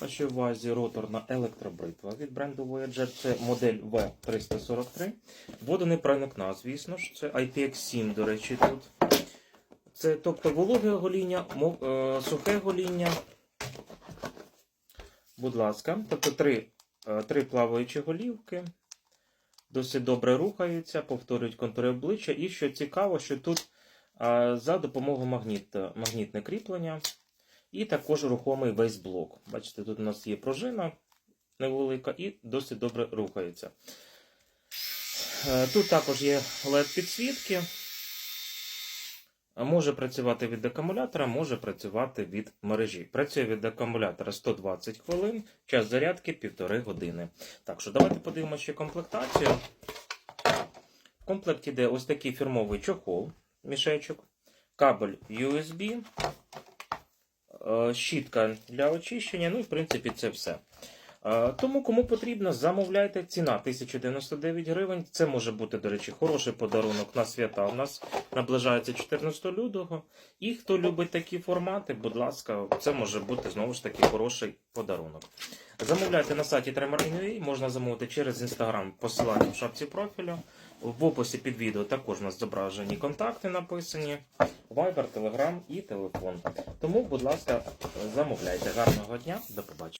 Вашій увазі роторна електробритва від бренду Voyager. Це модель V343. Водонепроникна, звісно ж. Це IPX7, до речі, тут. Це тобто вологе гоління, е, сухе гоління. Будь ласка, тобто три, е, три плаваючі голівки. Досить добре рухаються, повторюють контури обличчя. І що цікаво, що тут е, за допомогою магніт, магнітне кріплення. І також рухомий весь блок. Бачите, тут у нас є пружина невелика і досить добре рухається. Е, Тут також є LED-підсвітки. Може працювати від акумулятора, може працювати від мережі. Працює від акумулятора 120 хвилин, час зарядки 1,5 години. Так що давайте подивимося ще комплектацію. В комплекті йде ось такий фірмовий чохол, мішечок, кабель USB, щітка для очищення. Ну і в принципі це все. Е, Тому кому потрібно, замовляйте. Ціна 1099 гривень. Це може бути, до речі, хороший подарунок на свята. У нас наближається 14 лютого. І хто любить такі формати, будь ласка, це може бути знову ж таки хороший подарунок. Замовляйте на сайті Tremor.ua, можна замовити через інстаграм посилання в шапці профілю. В описі під відео також у нас зображені контакти написані, Viber, Telegram і телефон. Тому, будь ласка, замовляйте. Гарного дня, до побачення.